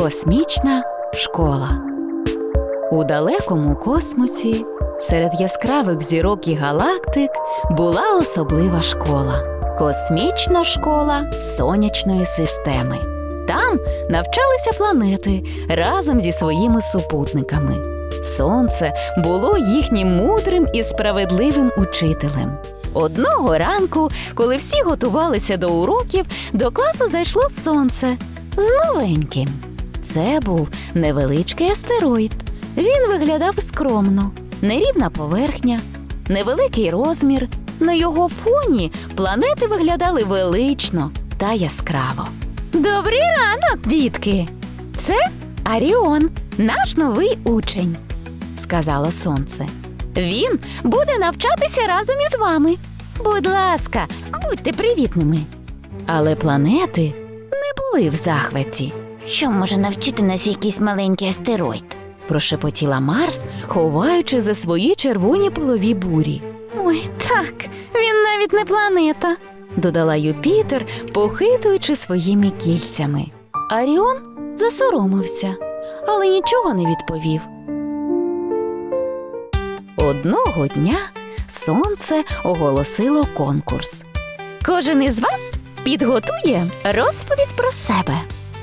Космічна школа. У далекому космосі, серед яскравих зірок і галактик, була особлива школа космічна школа сонячної системи. Там навчалися планети разом зі своїми супутниками. Сонце було їхнім мудрим і справедливим учителем. Одного ранку, коли всі готувалися до уроків, до класу зайшло сонце з новеньким. Це був невеличкий астероїд. Він виглядав скромно, нерівна поверхня, невеликий розмір. На його фоні планети виглядали велично та яскраво. Добрий ранок, дітки! Це Аріон, наш новий учень, сказало сонце. Він буде навчатися разом із вами. Будь ласка, будьте привітними. Але планети не були в захваті. Що може навчити нас якийсь маленький астероїд? прошепотіла Марс, ховаючи за свої червоні полові бурі. Ой, так, він навіть не планета, додала Юпітер, похитуючи своїми кільцями. Аріон засоромився, але нічого не відповів. Одного дня сонце оголосило конкурс. Кожен із вас підготує розповідь про себе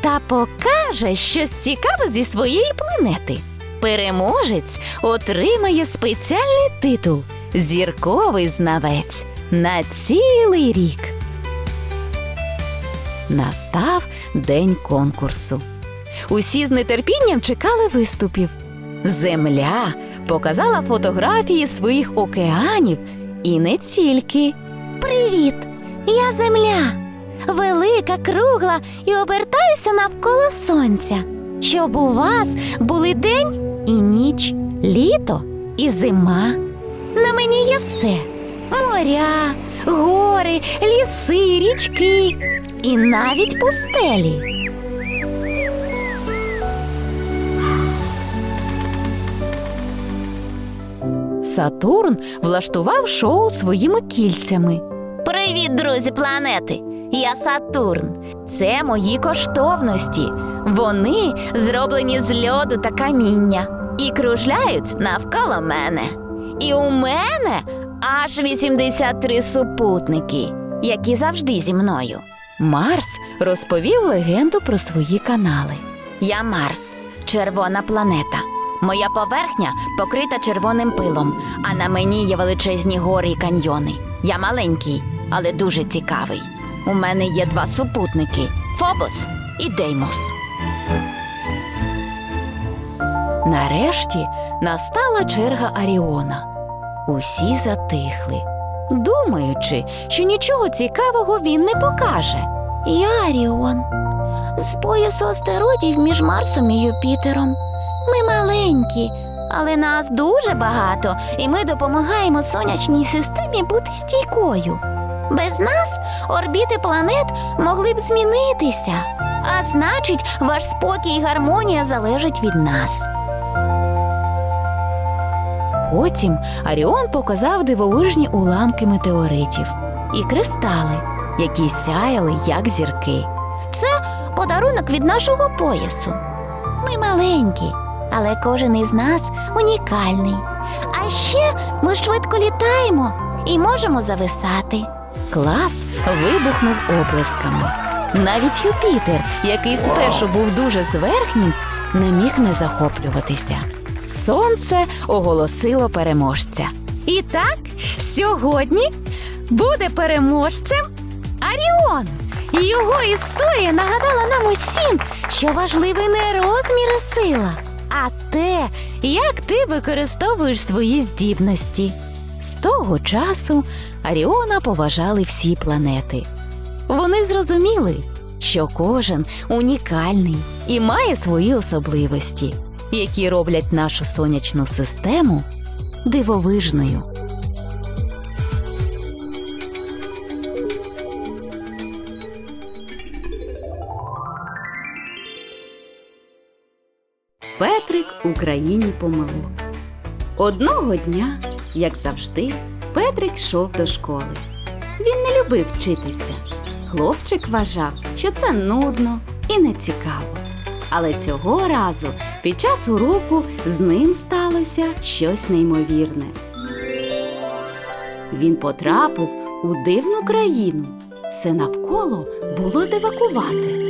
та покаже щось цікаве зі своєї планети. Переможець отримає спеціальний титул Зірковий знавець на цілий рік. Настав день конкурсу. Усі з нетерпінням чекали виступів. Земля показала фотографії своїх океанів і не тільки. Привіт! Я земля. Велика, кругла і обертаюся навколо сонця. Щоб у вас були день і ніч, літо і зима. На мені є все: моря, гори, ліси, річки і навіть пустелі. Сатурн влаштував шоу своїми кільцями. Привіт, друзі планети! Я Сатурн. Це мої коштовності. Вони зроблені з льоду та каміння і кружляють навколо мене. І у мене аж 83 супутники, які завжди зі мною. Марс розповів легенду про свої канали. Я Марс, червона планета. Моя поверхня покрита червоним пилом, а на мені є величезні гори і каньйони. Я маленький, але дуже цікавий. У мене є два супутники Фобос і Деймос. Нарешті настала черга Аріона. Усі затихли, думаючи, що нічого цікавого він не покаже. Я Аріон. З поясу астероїдів між Марсом і Юпітером. Ми маленькі, але нас дуже багато, і ми допомагаємо сонячній системі бути стійкою. Без нас орбіти планет могли б змінитися, а значить, ваш спокій і гармонія залежать від нас. Потім Аріон показав дивовижні уламки метеоритів і кристали, які сяяли як зірки. Це Подарунок від нашого поясу. Ми маленькі, але кожен із нас унікальний. А ще ми швидко літаємо і можемо зависати. Клас вибухнув оплесками. Навіть Юпітер, який спершу був дуже зверхнім, не міг не захоплюватися. Сонце оголосило переможця. І так, сьогодні буде переможцем Аріон. І його історія нагадала нам усім, що важливий не розмір і сила, а те, як ти використовуєш свої здібності. З того часу Аріона поважали всі планети. Вони зрозуміли, що кожен унікальний і має свої особливості, які роблять нашу сонячну систему дивовижною. Петрик у країні помилок. Одного дня, як завжди, Петрик йшов до школи. Він не любив вчитися. Хлопчик вважав, що це нудно і нецікаво. Але цього разу під час уроку з ним сталося щось неймовірне. Він потрапив у дивну країну. Все навколо було дивакувати.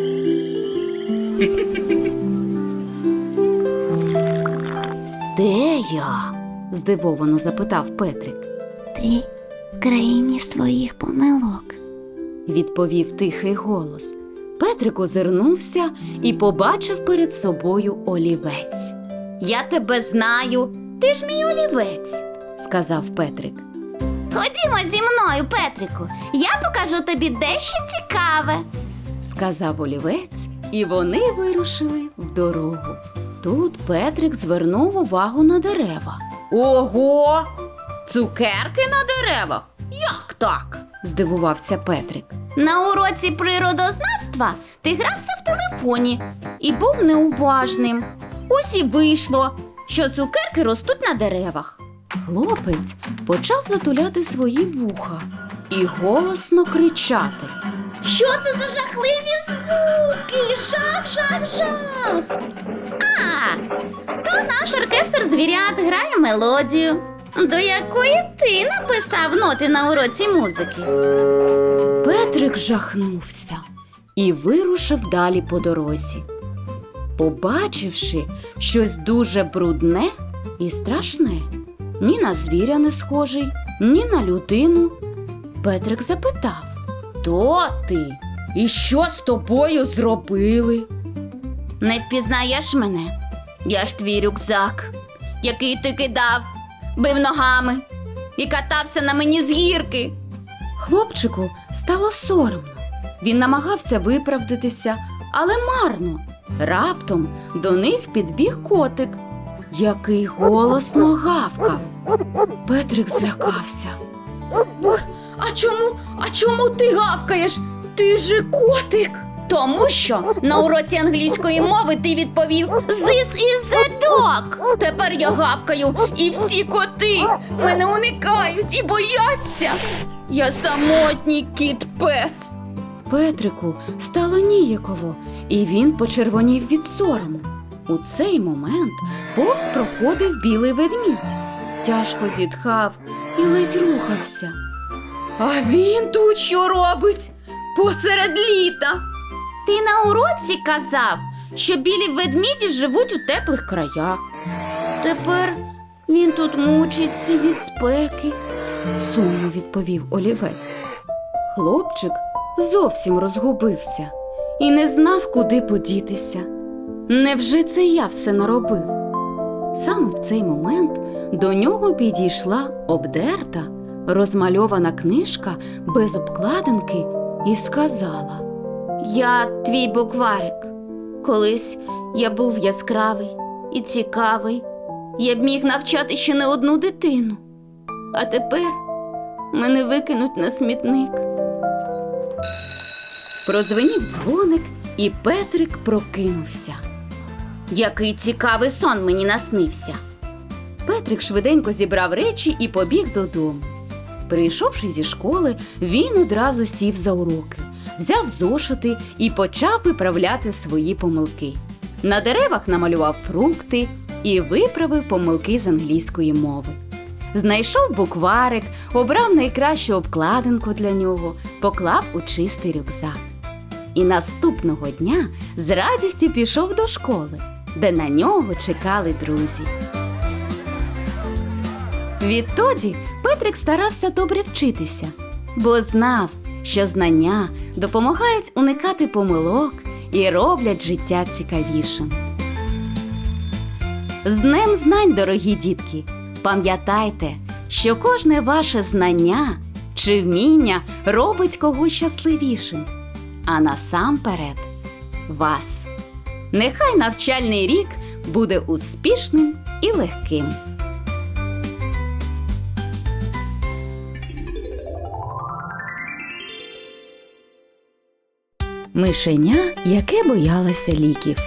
Де я? здивовано запитав Петрик. Ти в країні своїх помилок. відповів тихий голос. Петрик озирнувся і побачив перед собою олівець. Я тебе знаю, ти ж мій олівець, сказав Петрик. Ходімо зі мною, Петрику. Я покажу тобі дещо цікаве. сказав олівець, і вони вирушили в дорогу. Тут Петрик звернув увагу на дерева. Ого! Цукерки на деревах? Як так? здивувався Петрик. На уроці природознавства ти грався в телефоні і був неуважним. Ось і вийшло, що цукерки ростуть на деревах. Хлопець почав затуляти свої вуха і голосно кричати. Що це за жахливі звуки? Шах, шах, шах. А, то наш оркестр звірят грає мелодію, до якої ти написав ноти на уроці музики. Петрик жахнувся і вирушив далі по дорозі. Побачивши щось дуже брудне і страшне, ні на звіря не схожий, ні на людину, Петрик запитав Хто ти? І що з тобою зробили? Не впізнаєш мене? Я ж твій рюкзак, який ти кидав, бив ногами і катався на мені з гірки. Хлопчику стало соромно. Він намагався виправдатися, але марно. Раптом до них підбіг котик, який голосно гавкав. Петрик злякався. А чому? А чому ти гавкаєш? Ти же котик. Тому що на уроці англійської мови ти відповів This is the dog. Тепер я гавкаю, і всі коти мене уникають і бояться. Я самотній кіт пес. Петрику стало ніяково, і він почервонів від сорому. У цей момент повз проходив білий ведмідь, тяжко зітхав і ледь рухався. А він тут що робить? Посеред літа. Ти на уроці казав, що білі ведміді живуть у теплих краях. Тепер він тут мучиться від спеки. сумно відповів олівець. Хлопчик зовсім розгубився і не знав, куди подітися. Невже це я все наробив? Саме в цей момент до нього підійшла обдерта, розмальована книжка без обкладинки і сказала: Я твій букварик. Колись я був яскравий і цікавий. Я б міг навчати ще не одну дитину. А тепер мене викинуть на смітник. Продзвенів дзвоник, і Петрик прокинувся. Який цікавий сон мені наснився. Петрик швиденько зібрав речі і побіг додому. Прийшовши зі школи, він одразу сів за уроки, взяв зошити і почав виправляти свої помилки. На деревах намалював фрукти і виправив помилки з англійської мови. Знайшов букварик, обрав найкращу обкладинку для нього, поклав у чистий рюкзак. І наступного дня з радістю пішов до школи, де на нього чекали друзі. Відтоді Петрик старався добре вчитися, бо знав, що знання допомагають уникати помилок і роблять життя цікавішим. З Днем знань, дорогі дітки! Пам'ятайте, що кожне ваше знання чи вміння робить когось щасливішим, а насамперед вас. Нехай навчальний рік буде успішним і легким. Мишеня, яке боялося ліків.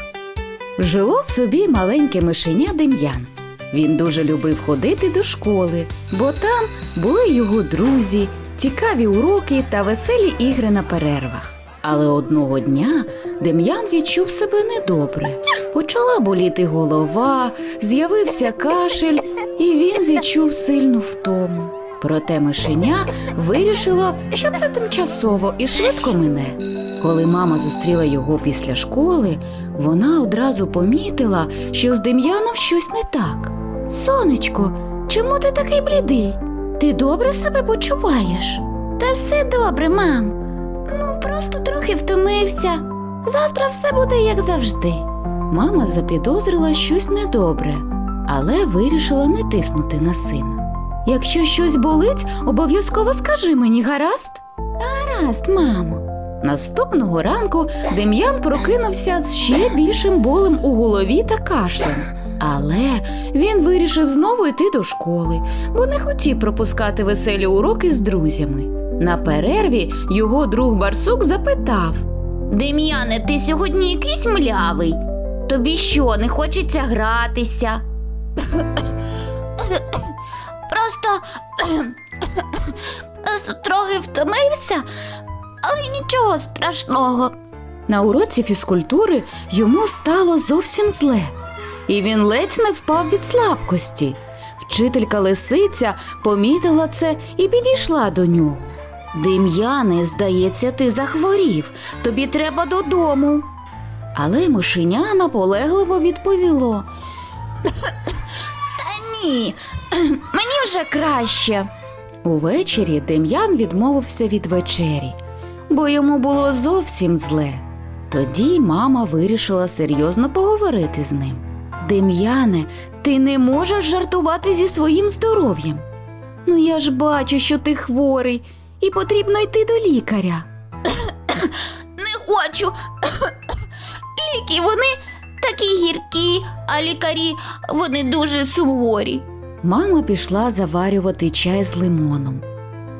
Жило собі маленьке мишеня Дем'ян. Він дуже любив ходити до школи, бо там були його друзі, цікаві уроки та веселі ігри на перервах. Але одного дня Дем'ян відчув себе недобре. Почала боліти голова, з'явився кашель, і він відчув сильну втому. Проте мишеня вирішило, що це тимчасово і швидко мине. Коли мама зустріла його після школи, вона одразу помітила, що з Дем'яном щось не так. Сонечко, чому ти такий блідий? Ти добре себе почуваєш? Та все добре, мам. Ну, просто трохи втомився. Завтра все буде як завжди. Мама запідозрила щось недобре, але вирішила не тиснути на сина. Якщо щось болить, обов'язково скажи мені, гаразд? Гаразд, мамо. Наступного ранку Дем'ян прокинувся з ще більшим болем у голові та кашлем. Але він вирішив знову йти до школи, бо не хотів пропускати веселі уроки з друзями. На перерві його друг Барсук запитав: Дем'яне, ти сьогодні якийсь млявий. Тобі що, не хочеться гратися? Просто, просто трохи втомився, але нічого страшного. На уроці фізкультури йому стало зовсім зле, і він ледь не впав від слабкості. Вчителька лисиця помітила це і підійшла до нього. Дем'яне, здається, ти захворів. Тобі треба додому. Але мишеня наполегливо відповіло. Та ні, мені вже краще. Увечері Дем'ян відмовився від вечері, бо йому було зовсім зле. Тоді мама вирішила серйозно поговорити з ним. Дем'яне, ти не можеш жартувати зі своїм здоров'ям. Ну я ж бачу, що ти хворий, і потрібно йти до лікаря. Не хочу. Ліки вони такі гіркі, а лікарі вони дуже суворі. Мама пішла заварювати чай з лимоном,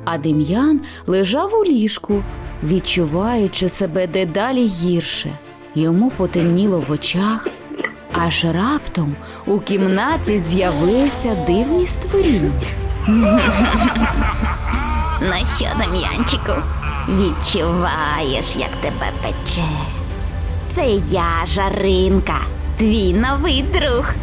а Дем'ян лежав у ліжку, відчуваючи себе дедалі гірше. Йому потемніло в очах, аж раптом у кімнаті з'явилися дивні створіння. Ну що, Дем'янчику, відчуваєш, як тебе пече. Це я, Жаринка, твій новий друг.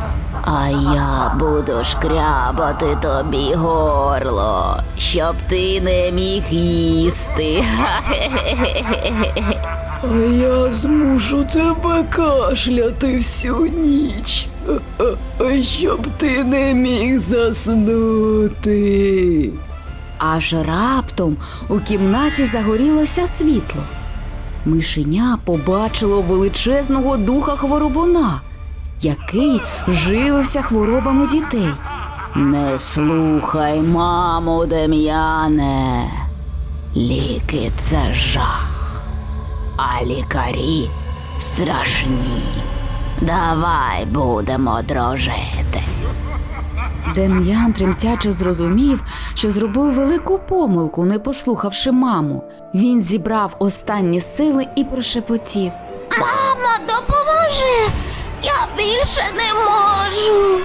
А я буду шкрябати тобі горло, щоб ти не міг їсти. А я змушу тебе кашляти всю ніч, щоб ти не міг заснути. Аж раптом у кімнаті загорілося світло. Мишеня побачило величезного духа хворобуна, який живився хворобами дітей. Не слухай, маму, Дем'яне. Ліки це жах, а лікарі страшні. Давай будемо дружити. Дем'ян тремтяче зрозумів, що зробив велику помилку, не послухавши маму. Він зібрав останні сили і прошепотів. Мамо, допоможи! Я більше не можу.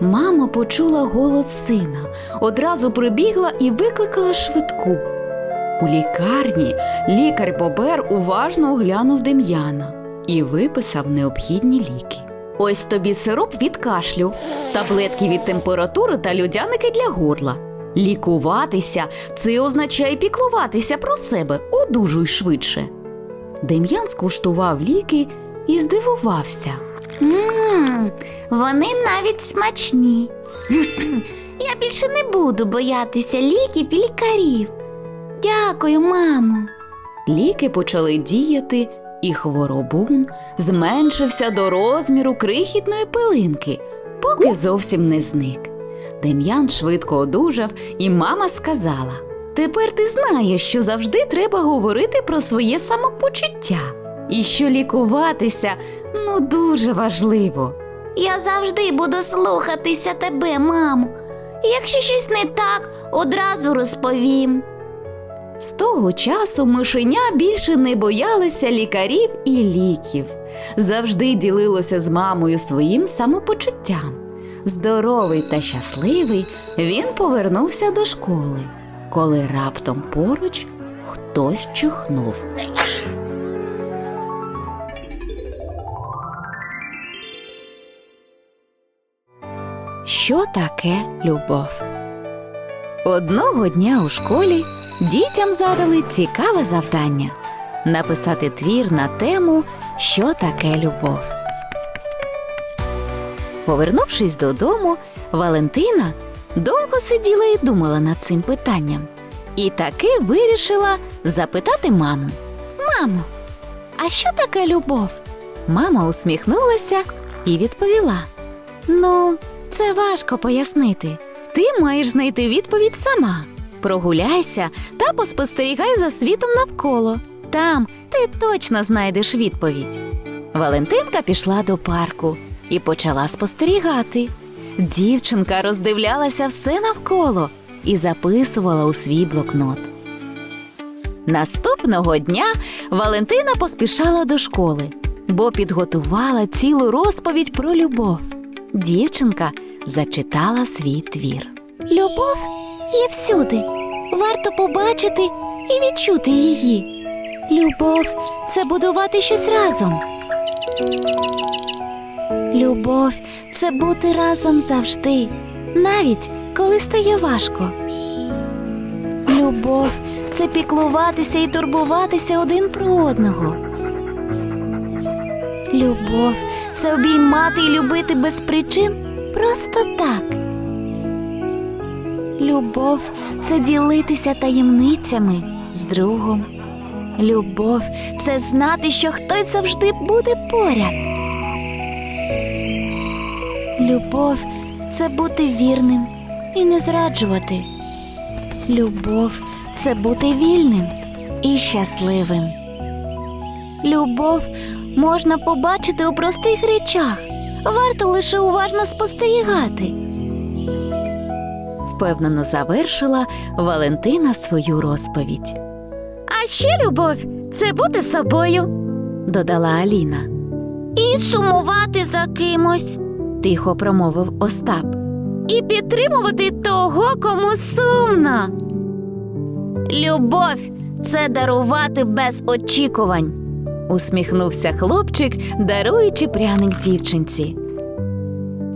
Мама почула голос сина, одразу прибігла і викликала швидку. У лікарні лікар Бобер уважно оглянув Дем'яна і виписав необхідні ліки. Ось тобі сироп від кашлю, таблетки від температури та людяники для горла. Лікуватися це означає піклуватися про себе, одужуй швидше. Дем'ян скуштував ліки і здивувався. Ммм, вони навіть смачні. Я більше не буду боятися ліків і лікарів. Дякую, мамо. Ліки почали діяти, і хворобун зменшився до розміру крихітної пилинки, поки зовсім не зник. Дем'ян швидко одужав, і мама сказала: Тепер ти знаєш, що завжди треба говорити про своє самопочуття, і що лікуватися ну дуже важливо. Я завжди буду слухатися тебе, мамо. Якщо щось не так, одразу розповім. З того часу мишеня більше не боялися лікарів і ліків. Завжди ділилося з мамою своїм самопочуттям. Здоровий та щасливий, він повернувся до школи, коли раптом поруч хтось чихнув. Що таке любов? Одного дня у школі дітям задали цікаве завдання написати твір на тему Що таке любов. Повернувшись додому, Валентина довго сиділа і думала над цим питанням. І таки вирішила запитати маму. Мамо, а що таке любов? Мама усміхнулася і відповіла: Ну, це важко пояснити. Ти маєш знайти відповідь сама. Прогуляйся та поспостерігай за світом навколо. Там ти точно знайдеш відповідь. Валентинка пішла до парку і почала спостерігати. Дівчинка роздивлялася все навколо і записувала у свій блокнот. Наступного дня Валентина поспішала до школи, бо підготувала цілу розповідь про любов. Дівчинка зачитала свій твір. Любов є всюди. Варто побачити і відчути її. Любов це будувати щось разом. Любов це бути разом завжди, навіть коли стає важко. Любов це піклуватися і турбуватися один про одного. Любов це обіймати і любити без причин просто так. Любов це ділитися таємницями з другом. Любов це знати, що хтось завжди буде поряд. Любов це бути вірним і не зраджувати. Любов це бути вільним і щасливим. Любов можна побачити у простих речах. Варто лише уважно спостерігати. Впевнено завершила Валентина свою розповідь. А ще любов це бути собою, додала Аліна. І сумувати за кимось. Тихо промовив Остап. І підтримувати того, кому сумно. Любов це дарувати без очікувань, усміхнувся хлопчик, даруючи пряник дівчинці.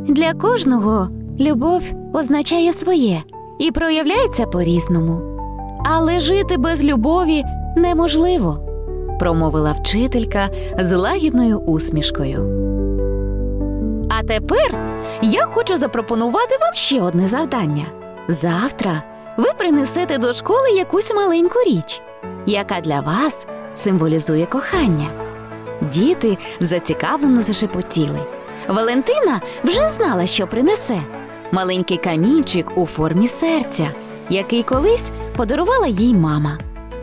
Для кожного любов означає своє і проявляється по-різному. Але жити без любові неможливо, промовила вчителька з лагідною усмішкою. А тепер я хочу запропонувати вам ще одне завдання. Завтра ви принесете до школи якусь маленьку річ, яка для вас символізує кохання. Діти зацікавлено зашепотіли. Валентина вже знала, що принесе маленький камінчик у формі серця, який колись подарувала їй мама.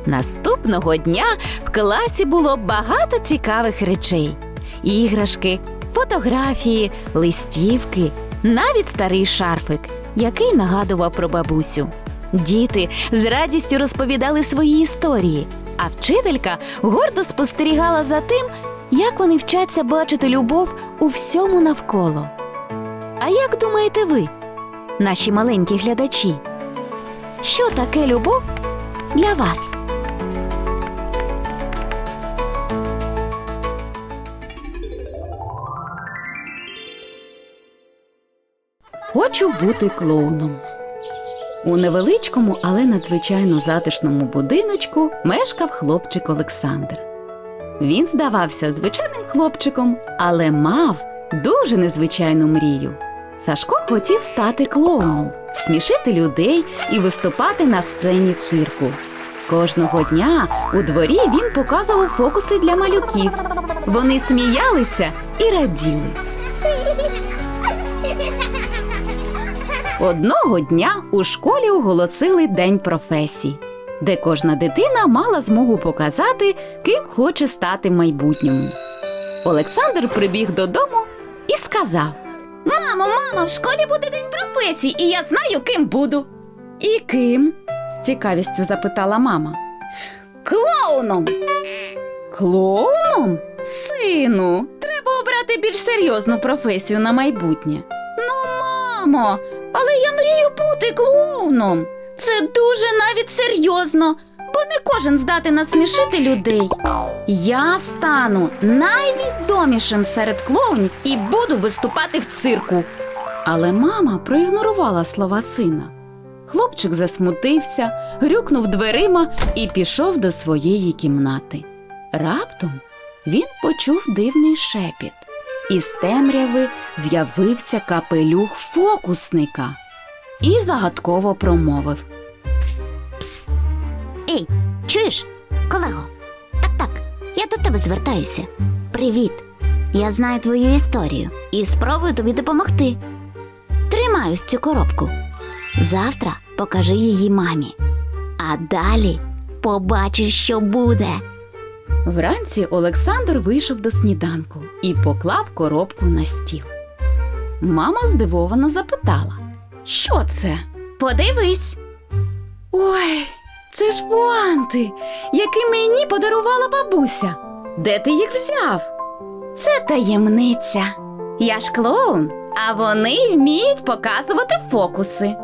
Наступного дня в класі було багато цікавих речей: іграшки, фотографії, листівки, навіть старий шарфик, який нагадував про бабусю. Діти з радістю розповідали свої історії, а вчителька гордо спостерігала за тим, як вони вчаться бачити любов у всьому навколо. А як думаєте ви, наші маленькі глядачі? Що таке любов для вас? Хочу бути клоуном. У невеличкому, але надзвичайно затишному будиночку мешкав хлопчик Олександр. Він здавався звичайним хлопчиком, але мав дуже незвичайну мрію. Сашко хотів стати клоуном, смішити людей і виступати на сцені цирку. Кожного дня у дворі він показував фокуси для малюків. Вони сміялися і раділи. Одного дня у школі оголосили День професій, де кожна дитина мала змогу показати, ким хоче стати в майбутньому. Олександр прибіг додому і сказав: Мамо, мамо, в школі буде день професій, і я знаю, ким буду. І ким? з цікавістю запитала мама. Клоуном. Клоуном? Сину, треба обрати більш серйозну професію на майбутнє. Ну, мамо, але я мрію бути клоуном. Це дуже навіть серйозно. бо не кожен здатен насмішити людей. Я стану найвідомішим серед клоунів і буду виступати в цирку. Але мама проігнорувала слова сина. Хлопчик засмутився, грюкнув дверима і пішов до своєї кімнати. Раптом він почув дивний шепіт. Із темряви з'явився капелюх фокусника і загадково промовив. Пс, пс. Ей, чуєш, колего? Так, так, я до тебе звертаюся. Привіт. Я знаю твою історію і спробую тобі допомогти. Тримаю цю коробку. Завтра покажи її мамі. А далі побачиш, що буде. Вранці Олександр вийшов до сніданку і поклав коробку на стіл. Мама здивовано запитала: Що це? Подивись. Ой, це ж пуанти, які мені подарувала бабуся. Де ти їх взяв? Це таємниця. Я ж клоун, а вони вміють показувати фокуси.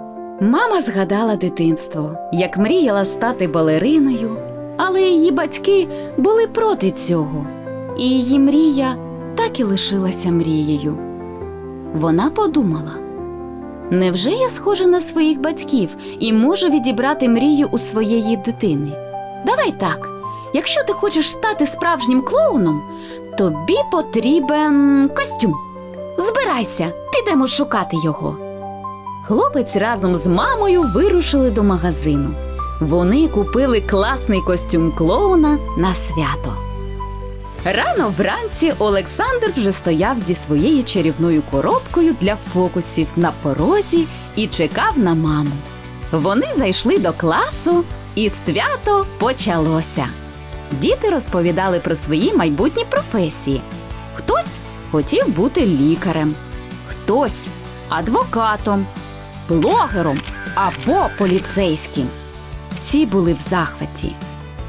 Мама згадала дитинство, як мріяла стати балериною, але її батьки були проти цього, і її мрія так і лишилася мрією. Вона подумала: невже я схожа на своїх батьків і можу відібрати мрію у своєї дитини? Давай так, якщо ти хочеш стати справжнім клоуном, тобі потрібен костюм. Збирайся, підемо шукати його. Хлопець разом з мамою вирушили до магазину. Вони купили класний костюм клоуна на свято. Рано вранці Олександр вже стояв зі своєю чарівною коробкою для фокусів на порозі і чекав на маму. Вони зайшли до класу, і свято почалося. Діти розповідали про свої майбутні професії. Хтось хотів бути лікарем, хтось адвокатом, блогером або поліцейським. Всі були в захваті.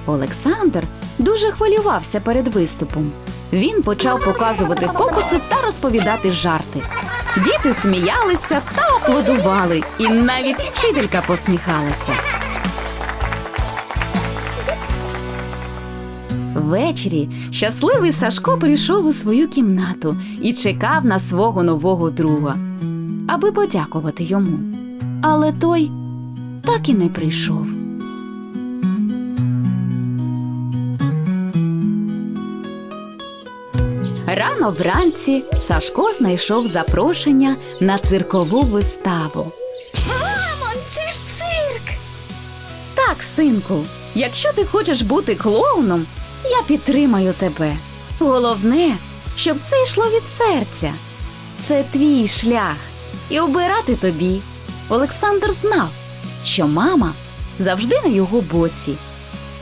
Олександр дуже хвилювався перед виступом. Він почав показувати фокуси та розповідати жарти. Діти сміялися та аплодували, і навіть вчителька посміхалася. Ввечері щасливий Сашко прийшов у свою кімнату і чекав на свого нового друга, аби подякувати йому. Але той так і не прийшов. Рано вранці Сашко знайшов запрошення на циркову виставу. Мамо, це ж цирк. Так, синку, якщо ти хочеш бути клоуном, я підтримаю тебе. Головне, щоб це йшло від серця. Це твій шлях, і обирати тобі. Олександр знав, що мама завжди на його боці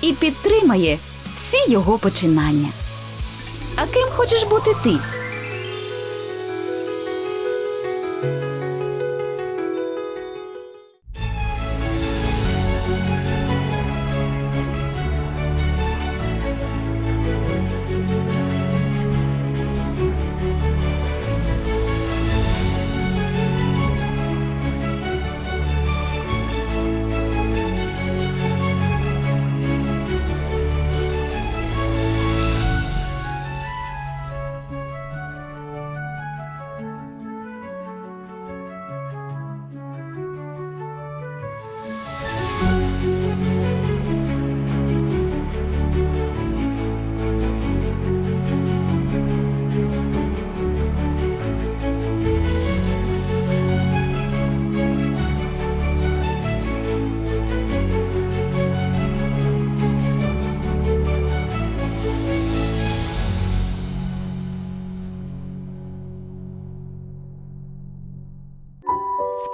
і підтримає всі його починання. А ким хочеш бути ти?